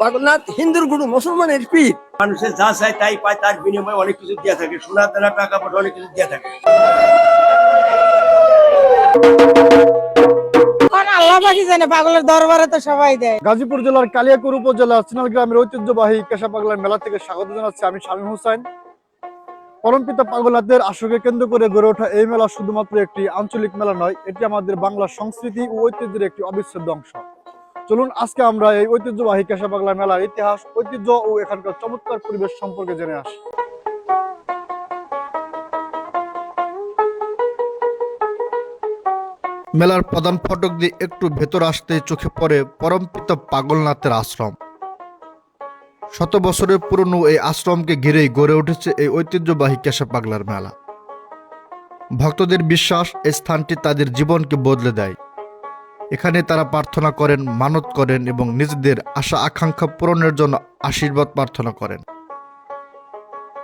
পাগলনাথ হিন্দুর গুরু মুসলমানের পীর। মানুষের যা চায় তাই পায় তার বিনিময়ে অনেক কিছু দেওয়া থাকে। সোনা দানা টাকা পয়সা অনেক কিছু দেওয়া থাকে। কারণ আল্লাহ পাখি জানে পাগলের দরবারে তো সবাই দেয়। গাজীপুর জেলার কালিয়াকুর উপজেলা চিনাল গ্রামের ঐতিহ্যবাহী কেশা পাগলার মেলা থেকে স্বাগত জানাচ্ছি আমি শামীম হোসেন। পরমপিতা পাগলাদের আসরকে কেন্দ্র করে গড়ে ওঠা এই মেলা শুধুমাত্র একটি আঞ্চলিক মেলা নয় এটি আমাদের বাংলা সংস্কৃতি ও ঐতিহ্যের একটি অবিচ্ছেদ্য অংশ। চলুন, আজকে আমরা এই ঐতিহ্যবাহী কেশা পাগলা মেলার ইতিহাস, ঐতিহ্য ও এখানকার চমৎকার পরিবেশ সম্পর্কে জেনে আসি। মেলার প্রধান ফটক দিয়ে একটু ভেতর আসতে চোখে পড়ে পরমপিতা পাগলনাথের আশ্রম। শত বছরের পুরনো এই আশ্রমকে ঘিরেই গড়ে উঠেছে এই ঐতিহ্যবাহী কেশা পাগলার মেলা। ভক্তদের বিশ্বাস এই স্থানটি তাদের জীবনকে বদলে দেয়। এখানে তারা প্রার্থনা করেন, মানত করেন এবং নিজেদের আশা আকাঙ্ক্ষা পূরণের জন্য আশীর্বাদ প্রার্থনা করেন।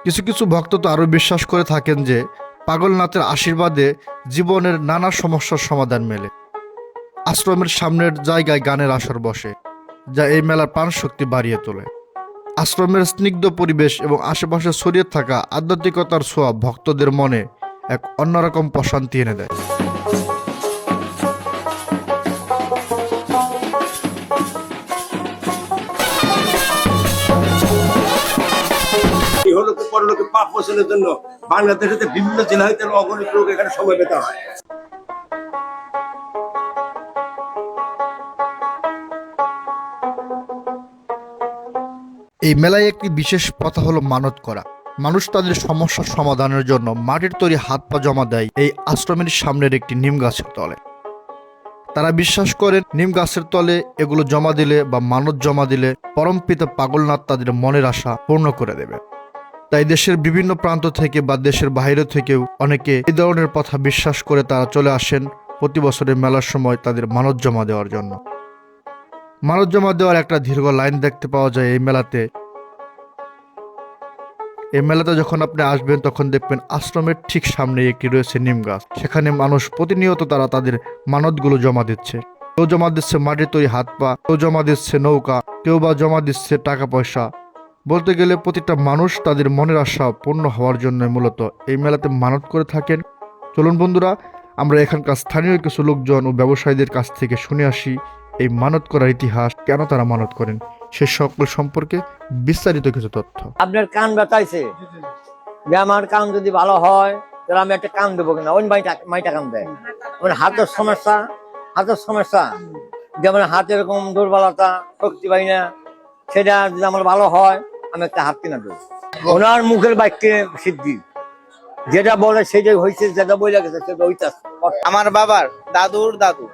কিছু কিছু ভক্ত তো আরও বিশ্বাস করে থাকেন যে পাগলনাথের আশীর্বাদে জীবনের নানা সমস্যার সমাধান মেলে। আশ্রমের সামনের জায়গায় গানের আসর বসে, যা এই মেলার প্রাণ শক্তি বাড়িয়ে তোলে। আশ্রমের স্নিগ্ধ পরিবেশ এবং আশেপাশে ছড়িয়ে থাকা আধ্যাত্মিকতার ছোঁয়া ভক্তদের মনে এক অন্যরকম প্রশান্তি এনে দেয়। পরলোকে পাপ মোচনের জন্য বাংলাদেশের বিভিন্ন জেলা হইতে অগণিত লোক এখানে সমবেত হয়। এই মেলায় একটি বিশেষ কথা হলো মানত করা। মানুষ তাদের সমস্যার সমাধানের জন্য মাটির তৈরি হাত পা জমা দেয় এই আশ্রমের সামনের একটি নিম গাছের তলে। তারা বিশ্বাস করেন নিম গাছের তলে এগুলো জমা দিলে বা মানত জমা দিলে পরমপিতা পাগলনাথ তাদের মনের আশা পূর্ণ করে দেবে তাই দেশের বিভিন্ন প্রান্ত থেকে বা দেশের বাইরে থেকেও অনেকে এই ধরনের কথা বিশ্বাস করে তারা চলে আসেন প্রতি বছরের মেলার সময় তাদের মানত জমা দেওয়ার জন্য। মানত জমা দেওয়ার একটা দীর্ঘ লাইন দেখতে পাওয়া যায় এই মেলাতে। এই মেলাতে যখন আপনি আসবেন, তখন দেখবেন আশ্রমের ঠিক সামনে একটি রয়েছে নিম গাছ। সেখানে মানুষ প্রতিনিয়ত তারা তাদের মানতগুলো জমা দিচ্ছে। কেউ জমা দিচ্ছে মাটির তৈরি হাত পা, কেউ জমা দিচ্ছে নৌকা, কেউ বা জমা দিচ্ছে টাকা পয়সা। বলতে গেলে প্রতিটা মানুষ তাদের মনের আশা পূর্ণ হওয়ার জন্য মূলত এই মেলাতে মানত করে থাকেন। চলুন বন্ধুরা, আমরা এখানকার স্থানীয় কিছু লোকজন ও ব্যবসায়ীদের কাছ থেকে শুনে আসি এই মানত করার ইতিহাস, কেন তারা মানত করেন, সে সকল সম্পর্কে বিস্তারিত কিছু তথ্য। আপনার কান ব্যথাইছে? যে আমার কান যদি ভালো হয়, তাহলে আমি একটা কান দেবো কিনা? ওই মাইটা কান দেয়। মানে হাতের সমস্যা হাতের সমস্যা। যেমন হাতে এরকম দুর্বলতা, শক্তি পাই না। সেটা যদি আমার ভালো হয় আমি একটা হাত কিনা দেবো ওনার মুখের বাক্যে সিদ্ধি। যেটা বলে সেটাই হয়েছে যেটা বলে গেছে সেটা হইতাছে আমার বাবার দাদুর দাদু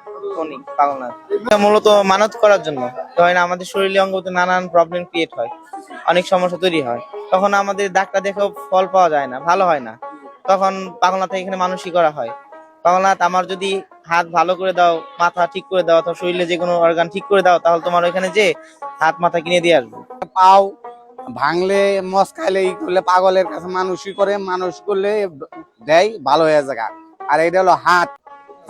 উনি পাগলনাথ। এটা মূলত মানত করার জন্য। ধরেন আমাদের শরীরে অঙ্গতে নানান প্রবলেম ক্রিয়েট হয় অনেক সমস্যা তৈরি হয়। তখন আমাদের ডাক্তার দেখেও ফল পাওয়া যায় না ভালো হয় না। তখন পাগলনাথ এখানে মানুষই করা হয়। পাগলনাথ আমার যদি হাত ভালো করে দাও মাথা ঠিক করে দাও অথবা শরীরে যে কোনো অর্গান ঠিক করে দাও তাহলে তোমার ওইখানে যে হাত মাথা কিনে দিয়ে আসব। পাও ভাঙলে মস খাইলে ই করলে, পাগলের কাছে মানুষই করে, মানুষ করলে দেয়, ভালো হয়ে যায় আর এটা হলো হাত।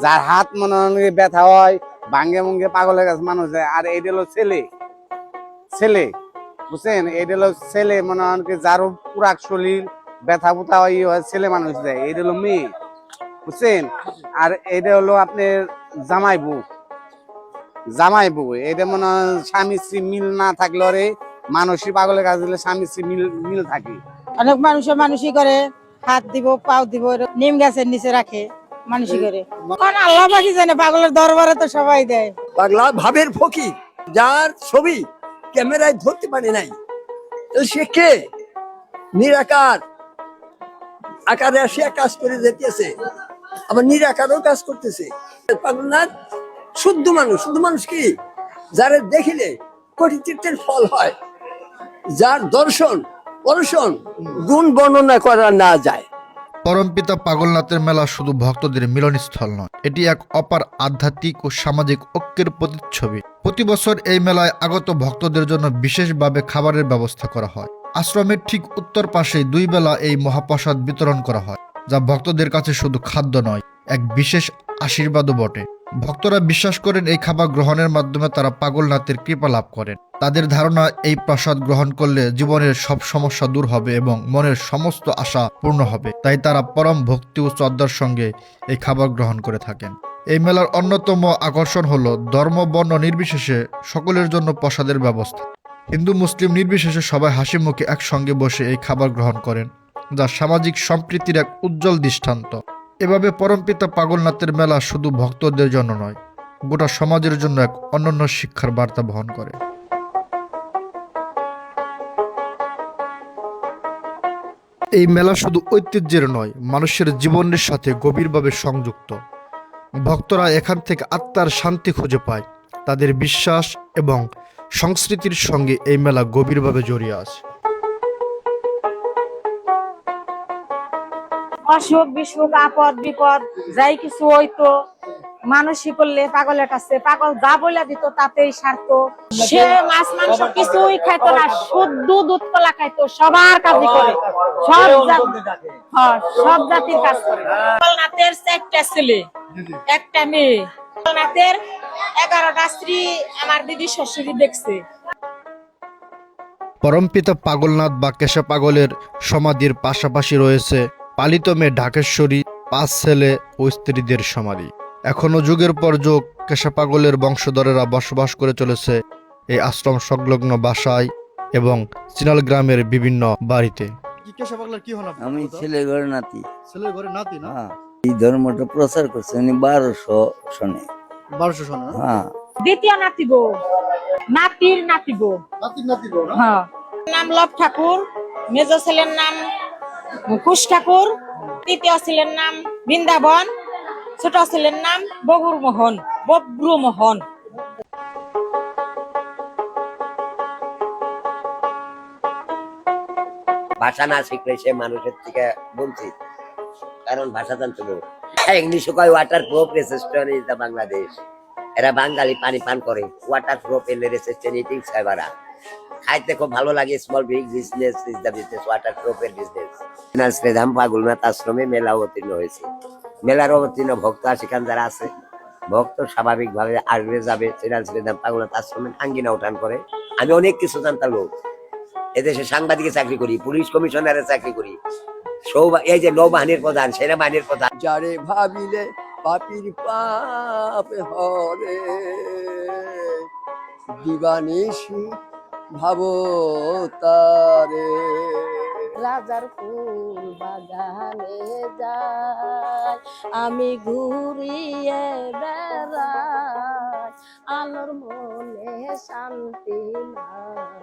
যার হাত মনে হয় ব্যথা হয়, ভাঙ্গে মুঙ্গে পাগলের কাছে মানুষ দেয়। আর এইটা হলো ছেলে। ছেলে, বুঝছেন? এইটা হলো ছেলে মনে হয় কি যার পুরাক শরীর ব্যথা বুথা হয়, ছেলে মানুষ দেয়। এইটা হলো মেয়ে, বুঝছেন? আর এইটা হলো আপনার জামাই বউ। জামাই বউ এটা মনে হয় স্বামী স্ত্রী মিল না থাকলে মানসিক পাগলের কাছে দিলে স্বামী স্ত্রী মিল মিল থাকে। অনেক মানুষে মানুষই করে হাত দিব পাও দিব নিম গাছের নিচে রাখে মানুষই করে। কারণ আল্লাহ পাখি জানে পাগলের দরবারে তো সবাই দেয়। পাগলা ভাবের ফকি যার ছবি ক্যামেরায় ধরতে পারে নাই। সে কে? নিরাকার। আকারে আসিয়া কাজ করে যেতেছে আবার নিরাকারও কাজ করতেছে। পাগলনাথ শুদ্ধ মানুষ শুদ্ধ মানুষ কি? যারা দেখিলে কোটি তীর্থের ফল হয়। যার দর্শন, পরশন, গুণ বর্ণনা করা না যায়। পরমপিতা পাগলনাথের মেলা শুধু ভক্তদের মিলনস্থল নয়, এটি এক অপার আধ্যাত্মিক ও সামাজিক ঐক্যের প্রতিচ্ছবি। প্রতি বছর এই মেলায় আগত ভক্তদের জন্য বিশেষভাবে খাবারের ব্যবস্থা করা হয়। আশ্রমের ঠিক উত্তর পাশে দুই বেলা এই মহাপ্রসাদ বিতরণ করা হয়, যা ভক্তদের কাছে শুধু খাদ্য নয়, এক বিশেষ আশীর্বাদও বটে। ভক্তরা বিশ্বাস করেন এই খাবার গ্রহণের মাধ্যমে তারা পাগলনাথের কৃপা লাভ করেন। তাদের ধারণা, এই প্রসাদ গ্রহণ করলে জীবনের সব সমস্যা দূর হবে এবং মনের সমস্ত আশা পূর্ণ হবে। তাই তারা পরম ভক্তি ও শ্রদ্ধার সঙ্গে এই খাবার গ্রহণ করে থাকেন। এই মেলার অন্যতম আকর্ষণ হল ধর্ম, বর্ণ নির্বিশেষে সকলের জন্য প্রসাদের ব্যবস্থা। হিন্দু, মুসলিম নির্বিশেষে সবাই হাসি মুখে একসঙ্গে বসে এই খাবার গ্রহণ করেন, যা সামাজিক সম্প্রীতির এক উজ্জ্বল দৃষ্টান্ত। এভাবে পরমপিতা পাগলনাথের মেলা শুধু ভক্তদের জন্য নয়, গোটা সমাজের জন্য এক অনন্য শিক্ষার বার্তা বহন করে। এই মেলা শুধু ঐতিহ্যের নয়, মানুষের জীবনের সাথে গভীরভাবে সংযুক্ত। ভক্তরা এখান থেকে আত্মার শান্তি খুঁজে পায়, তাদের বিশ্বাস এবং সংস্কৃতির সঙ্গে এই মেলা গভীরভাবে জড়িয়ে আছে। অসুখ বিসুখ আপদ বিপদ যাই কিছু হইতো মানুষই করলে পাগলের কাছে পাগল যা বলে দিত তাতেই সারতো। সে মাছ মাংস কিছুই খাইতো না শুদ্ধ দুধ কলা খাইতো সবার কাজই করে। সব হ্যাঁ, সব জাতির কাজ করে। ছেলে একটা মেয়ে। নাথের এগারোটা স্ত্রী আমার দিদি শ্বশুরি দেখছে। পরমপিতা পাগলনাথ বা কেশা পাগলের সমাধির পাশাপাশি রয়েছে পালিত মেয়ে ঢাকেশ্বরী পাঁচ ছেলে ও স্ত্রীদের সমাধি। এখনও যুগের পর যুগ কেশা পাগলের বংশধরেরা বসবাস করে চলেছে এই আশ্রম সংলগ্ন বাসায় এবং চিনাল গ্রামের বিভিন্ন বাড়িতে। আমি ছেলে ঘরে নাতি। ছেলের ঘরে নাতি হ্যাঁ। এই ধর্মটা প্রচার করছে উনি বারোশো সনে। বারোশো শোনা হ্যাঁ। দ্বিতীয় নাতিব নাতির নাতিব নাতি নাতি হ্যাঁ। নাম লব ঠাকুর। মেজ ছেলের নাম কুশ ঠাকুর, তৃতীয় ছেলের নাম বৃন্দাবন, ছোট ছেলের নাম বগুর মোহন বব্রু মোহন ভাষা না শিখলে সে মানুষের থেকে বঞ্চিত, কারণ ভাষা জানতে হবে ইংলিশে কয় waterproof resistant is the Bangladesh এরা বাঙালি পানি পান করে ওয়াটার প্রুফ এলে রেসিস্টেন্ট ইটিং সাইবারা খাইতে খুব ভালো লাগে small big business is the business water এর বিজনেস শ্রীধাম পাগলনাথ আশ্রমে মেলা অবতীর্ণ হয়েছে। মেলার অবতীর্ণ ভক্ত সেখানে যারা আছে, ভক্ত স্বাভাবিক ভাবে আসবে, যাবে শ্রীরাম শ্রীধাম পাগলনাথ আশ্রমে আঙ্গিনা উঠান করে। আমি অনেক কিছু জানতাম লোক। এদেশে সাংবাদিকের চাকরি করি, পুলিশ কমিশনারের চাকরি করি। সৌবা এই যে নৌবাহিনীর প্রধান, সেনাবাহিনীর প্রধান। যারে ভাবিলে পাপির পাপ হরে। দিবানিশি ভাব তারে রাজার ফুল বাগানে যায় আমি ঘুরিয়ে বেড়াই আলোর মনে শান্তি নাই।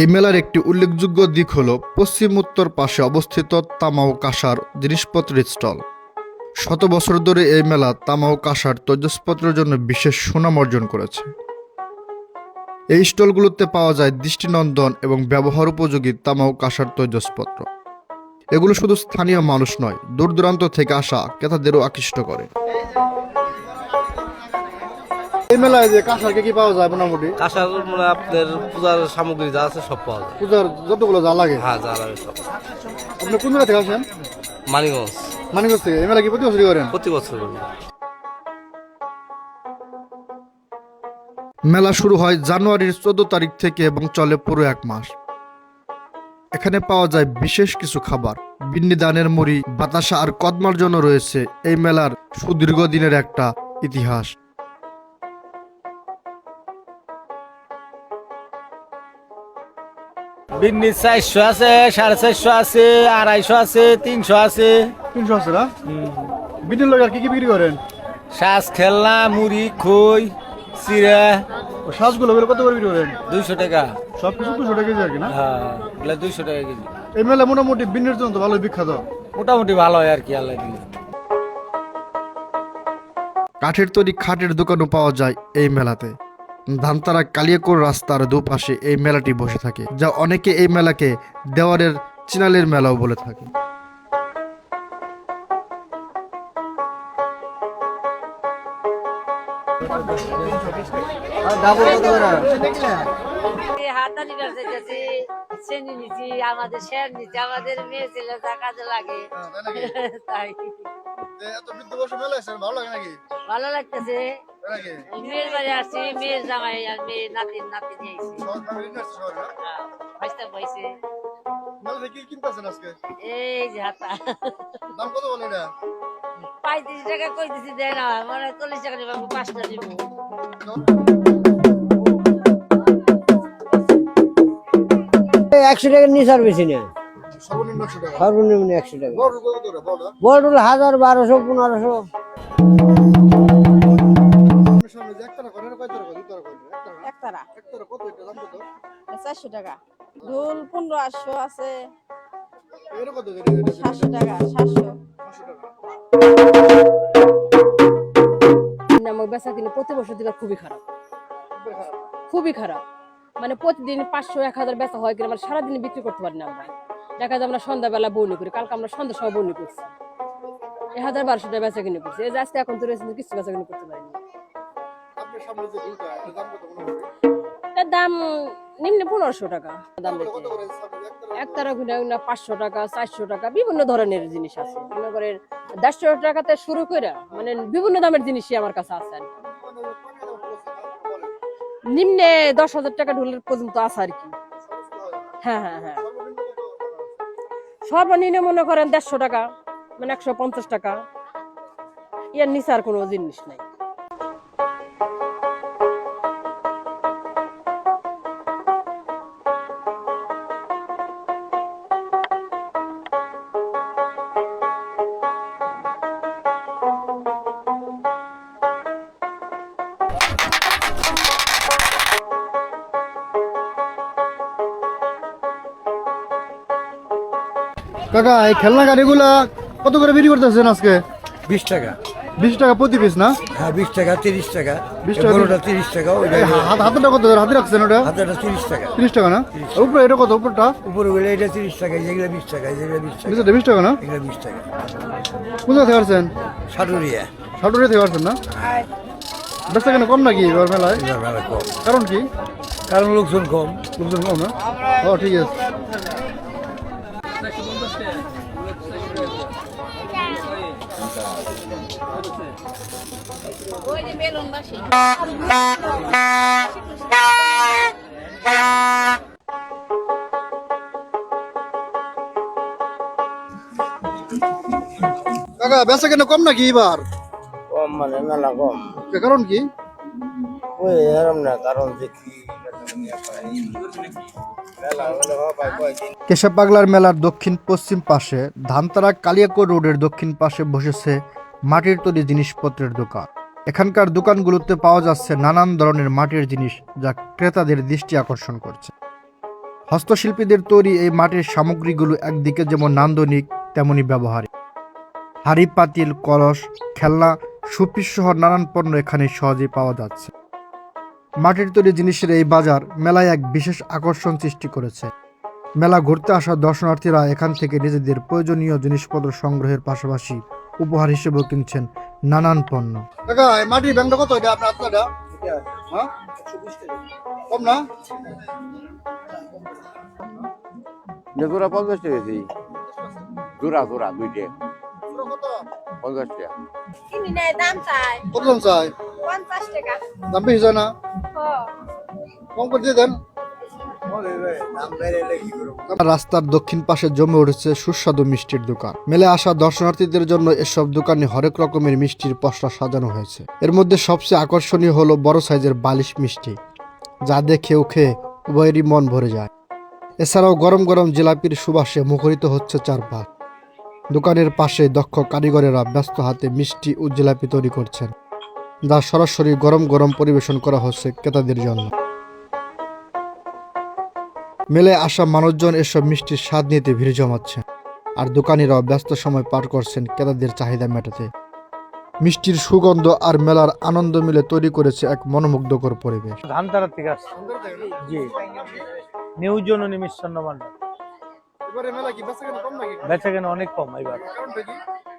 এই মেলার একটি উল্লেখযোগ্য দিক হল পশ্চিম উত্তর পাশে অবস্থিত তামাও কাঁসার জিনিসপত্রের স্টল। শত বছর ধরে এই মেলা তামাও কাঁসার তৈজসপত্রের জন্য বিশেষ সুনাম অর্জন করেছে। এই স্টলগুলোতে পাওয়া যায় দৃষ্টিনন্দন এবং ব্যবহার উপযোগী তামাও কাঁসার তৈজসপত্র। এগুলো শুধু স্থানীয় মানুষ নয় দূর দূরান্ত থেকে আসা ক্রেতাদেরও আকৃষ্ট করে। এই মেলায় যে কাঁসার কি পাওয়া যায় মোটামুটি? কাঁসার মানে আপনার পূজার সামগ্রী যা আছে সব পাওয়া যায়। পূজার যতগুলো যা লাগে? হ্যাঁ যা লাগে সব। আপনি কোন জায়গা থেকে আসেন? মানিগঞ্জ মানিকগঞ্জ থেকে। এই মেলা কি প্রতি বছরই করেন? প্রতি বছর মেলা শুরু হয় জানুয়ারির চোদ্দ তারিখ থেকে এবং চলে পুরো এক মাস। এখানে পাওয়া যায় বিশেষ কিছু খাবার। বিন্নি দানের মুড়ি বাতাসা আর কদমার জন্য রয়েছে এই মেলার সুদীর্ঘ দিনের একটা ইতিহাস। বিন্নি চারশো আছে সাড়ে চারশো আছে আড়াইশো আছে তিনশো আছে। তিনশো আছে না? বিন্নির লোক আর কি কি বিক্রি করেন? শ্বাস খেলনা মুড়ি খই। চিরা সাজগুলো কত করে বিক্রি করেন? দুইশো টাকা। সব কিছু দুশো টাকা কেজি আর কি না? হ্যাঁ এগুলা দুইশো টাকা কেজি। এই মেলা মোটামুটি বিন্নির জন্য তো ভালোই বিখ্যাত। মোটামুটি ভালো হয় আর কি আল্লাহ দিলে। কাঠের তৈরি খাটের দোকানও পাওয়া যায় এই মেলাতে। ধানতারা কালিয়াকোর রাস্তার দুপাশে এই মেলাটি বসে থাকে যা অনেকে এই মেলাকে দেওয়ারের চিনালের মেলাও বলে থাকে। আমাদের শেয়ার নিচ্ছি আমাদের মেয়ে ছেলে যা কাজে লাগে তাই এসেছেন ভালো লাগে নাকি? ভালো লাগতেছে। মেয়ের বাড়ি আসছি মেয়ের জামাই আর মেয়ের নাতির নাতি নিয়ে আসছে পাইছে কিনতেছেন আজকে? এই যে হাতা। দাম কত বলে পঁয়ত্রিশ টাকা কই দিছি দেয় না মানে চল্লিশ টাকা নিবো পাঁচটা নিবো। একশো টাকার নিচে আর বেশি না। সর্বনিম্ন একশো টাকা। টাকা। বড় হাজার বারোশো পনেরোশো। টাকা টাকা চারশো টাকা। ঢোল পনেরো আটশো আছে সাতশো টাকা সাতশো। টাকা নামক বেচা কিনে প্রতি বছর দিকে খুবই খারাপ। খুবই খারাপ। মানে প্রতিদিন পাঁচশো এক হাজার বেচা হয় কিনা মানে সারাদিন বিক্রি করতে পারি না আমরা। দেখা যায় আমরা সন্ধ্যাবেলা বর্ণি করি কালকে আমরা সন্ধ্যার সময় বর্ণি করছি। এক হাজার বারোশো টাকা বেচা কিনে করছি। এই যে আজকে এখন তো রয়েছে কিছু বেচা কিনে করতে পারিনি দাম নিম্নে পনেরোশো টাকা। দাম এক তারা গুনা পাঁচশো টাকা চারশো টাকা বিভিন্ন ধরনের জিনিস আছে। মনে করেন দেড়শো টাকাতে শুরু করে মানে বিভিন্ন দামের জিনিসই আমার কাছে আছে নিম্নে দশ হাজার টাকা ঢোলের পর্যন্ত আছে আর কি। হ্যাঁ হ্যাঁ হ্যাঁ। সর্বনিম্ন মনে করেন দেড়শো টাকা মানে একশো পঞ্চাশ টাকা। এর নিচে আর কোনো জিনিস নাই। কাকা এই খেলনা গাড়িগুলা কত করে বিক্রি করতেছেন আজকে? বিশ টাকা। বিশ টাকা প্রতি পিস না? হ্যাঁ বিশ টাকা তিরিশ টাকা। 20 টাকা, বড়টা তিরিশ টাকা ওই এই হা- হাত- হাতেরটা কত হাতে রাখছেন ওটা? হাতেটা তিরিশ টাকা। তিরিশ টাকা না? উপরে এটা কত? উপরটা? উপরে গেলে এটা তিরিশ টাকা যেগুলো বিশ টাকা যেগুলো বিশ টাকা। বিশ টাকা না? এগুলো বিশ টাকা। জায়গা থেকে আসছেন? সাটুরিয়া। সাটুরিয়া থেকে আসছেন না? বেচা কেন কম নাকি এবার মেলায় কম। কারণ কি? কারণ লোকজন কম। লোকজন কম না? ও ঠিক আছে। কাকা বেচা কেন কম নাকি এবার কম মানে মেলা কম। কারণ কি? ওই এরম না কারণ দেখি কেশব পাগলার মেলার দক্ষিণ পশ্চিম পাশে ধানতারা কালিয়াকোট রোডের দক্ষিণ পাশে বসেছে মাটির তৈরি জিনিসপত্রের দোকান। এখানকার দোকানগুলোতে পাওয়া যাচ্ছে নানান ধরনের মাটির জিনিস যা ক্রেতাদের দৃষ্টি আকর্ষণ করছে। হস্তশিল্পীদের তৈরি এই মাটির সামগ্রীগুলো একদিকে যেমন নান্দনিক, তেমনি ব্যবহারিক। হাড়ি, পাতিল, কলস, খেলনা সুপিস সহ নানান পণ্য এখানে সহজেই পাওয়া যাচ্ছে। মাটির তৈরি জিনিসের এই বাজার মেলায় এক বিশেষ আকর্ষণ সৃষ্টি করেছে। মেলা ঘুরতে আসা দর্শনার্থীরা এখান থেকে নিজেদের প্রয়োজনীয় জিনিসপত্র সংগ্রহের পাশাপাশি উপহার হিসেবেও কিনছেন নানান পণ্য। মাটির ব্যাংকটা কত এটা আপনার আপনারটা হ্যাঁ? কম না? জোড়া পঞ্চাশ টাকা দিই জোড়া জোড়া দুইটে। পঞ্চাশ টাকা। দাম কত দাম চাই? পঞ্চাশ টাকা। দাম বেশি না? রাস্তার দক্ষিণ পাশে জমে উঠেছে সুস্বাদু মিষ্টির দোকান। মেলে আসা দর্শনার্থীদের জন্য এসব দোকানে হরেক রকমের মিষ্টির পসরা সাজানো হয়েছে। এর মধ্যে সবচেয়ে আকর্ষণীয় হলো বড় সাইজের বালিশ মিষ্টি, যা দেখেও খেয়ে উভয়েরই মন ভরে যায়। এছাড়াও গরম গরম জিলাপির সুবাসে মুখরিত হচ্ছে চারপাশ। দোকানের পাশে দক্ষ কারিগরেরা ব্যস্ত হাতে মিষ্টি ও জিলাপি তৈরি করছেন। যা সরাসরি গরম গরম পরিবেশন করা হচ্ছে ক্রেতাদের জন্য। মেলে আসা মানুষজন এসব মিষ্টির স্বাদ নিতে ভিড় জমাচ্ছেন আর দোকানিরাও ব্যস্ত সময় পার করছেন ক্রেতাদের চাহিদা মেটাতে। মিষ্টির সুগন্ধ আর মেলার আনন্দ মিলে তৈরি করেছে এক মনোমুগ্ধকর পরিবেশ। ধানতারা থেকে আসছে। জি। নিউ জননী মিষ্টান্ন ভান্ডার। বেচা কেন অনেক কম এবার।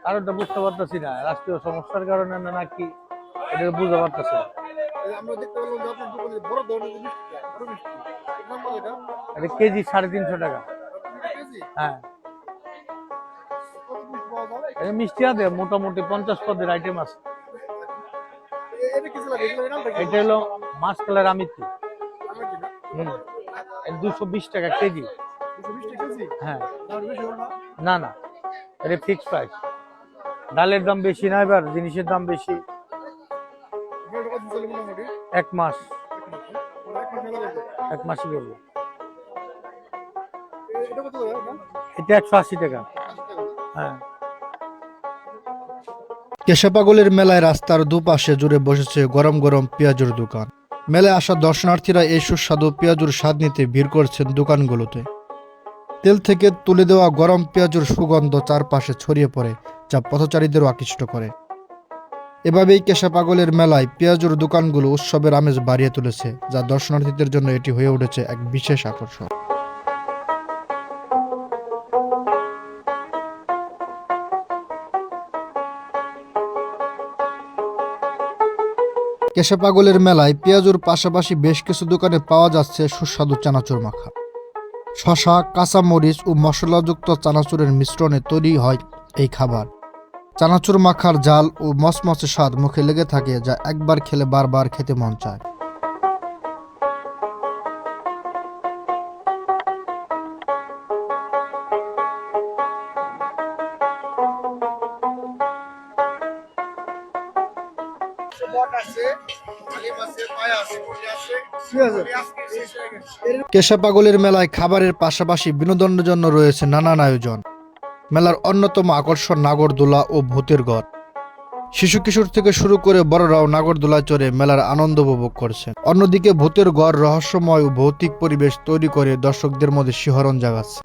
কারণটা বুঝতে পারতেছি না। রাষ্ট্রীয় সমস্যার কারণে না নাকি এটা বুঝতে পারতেছি এটা? কেজি সাড়ে তিনশো টাকা। হ্যাঁ। এই মিষ্টি আছে মোটামুটি পঞ্চাশ পদের আইটেম আছে। এটা হলো মাছ কালার আমিত্তি দুশো বিশ টাকা কেজি। হ্যাঁ। না? না এটা ফিক্স প্রাইস ডালের দাম বেশি না এবার জিনিসের দাম বেশি। এক মাস। এক মাসই এটা একশো আশি টাকা। হ্যাঁ। কেশাপাগলের মেলায় রাস্তার দুপাশে জুড়ে বসেছে গরম গরম পেঁয়াজুর দোকান। মেলায় আসা দর্শনার্থীরা এই সুস্বাদু পেঁয়াজুর স্বাদ নিতে ভিড় করছেন দোকানগুলোতে। তেল থেকে তুলে দেওয়া গরম পেঁয়াজুর সুগন্ধ চারপাশে ছড়িয়ে পড়ে, যা পথচারীদেরও আকৃষ্ট করে। এভাবেই কেশাপাগলের মেলায় পেঁয়াজুর দোকানগুলো উৎসবের আমেজ বাড়িয়ে তুলেছে, যা দর্শনার্থীদের জন্য এটি হয়ে উঠেছে এক বিশেষ আকর্ষণ। কেশাপাগলের মেলায় পেঁয়াজুর পাশাপাশি বেশ কিছু দোকানে পাওয়া যাচ্ছে সুস্বাদু চানাচুর মাখা। শশা কাঁচামরিচ ও মশলাযুক্ত চানাচুরের মিশ্রণে তৈরি হয় এই খাবার। চানাচুর মাখার জাল ও মচমচে স্বাদ মুখে লেগে থাকে যা একবার খেলে বারবার খেতে মন চায়। কেশাপাগলের মেলায় খাবারের পাশাপাশি বিনোদনের জন্য রয়েছে নানান আয়োজন। মেলার অন্যতম আকর্ষণ নাগরদোলা ও ভূতের ঘর। শিশু কিশোর থেকে শুরু করে বড়রাও নাগরদোলা চড়ে মেলার আনন্দ উপভোগ করছেন অন্যদিকে ভূতের ঘর রহস্যময় ও ভৌতিক পরিবেশ তৈরি করে দর্শকদের মধ্যে শিহরণ জাগাচ্ছে।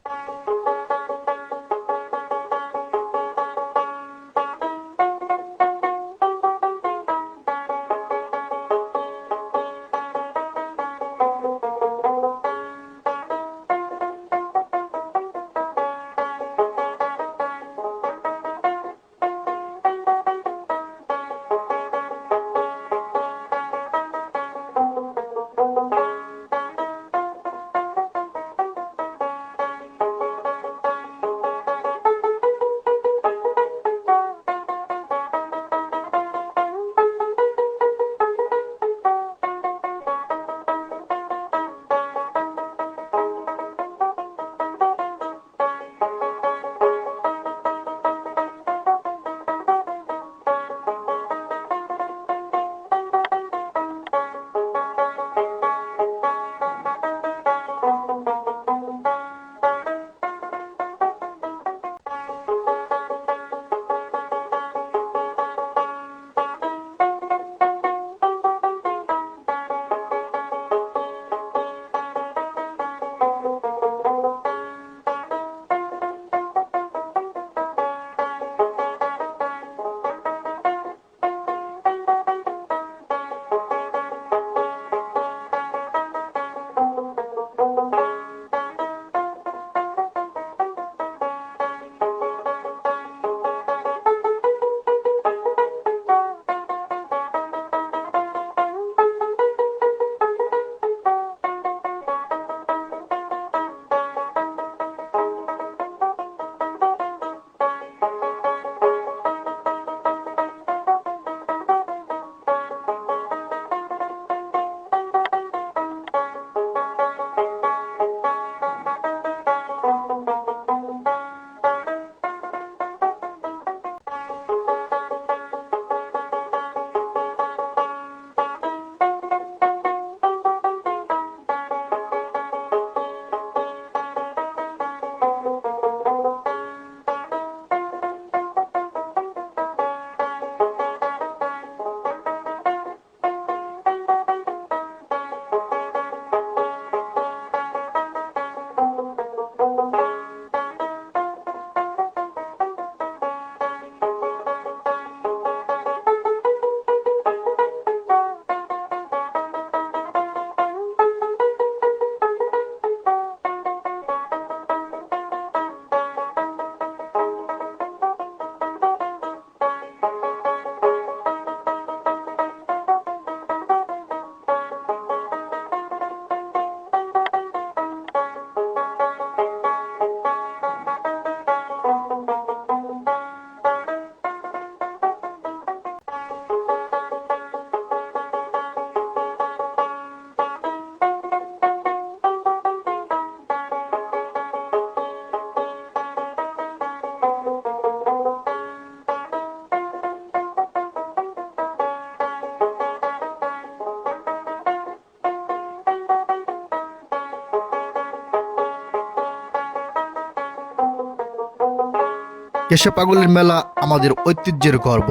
কেশে পাগলের মেলা আমাদের ঐতিহ্যের গর্ব।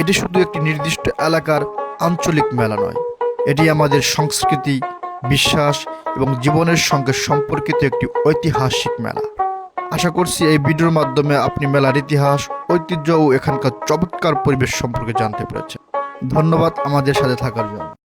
এটি শুধু একটি নির্দিষ্ট এলাকার আঞ্চলিক মেলা নয়, এটি আমাদের সংস্কৃতি, বিশ্বাস এবং জীবনের সঙ্গে সম্পর্কিত একটি ঐতিহাসিক মেলা। আশা করছি এই ভিডিওর মাধ্যমে আপনি মেলার ইতিহাস, ঐতিহ্য ও এখানকার চমৎকার পরিবেশ সম্পর্কে জানতে পেরেছেন। ধন্যবাদ আমাদের সাথে থাকার জন্য।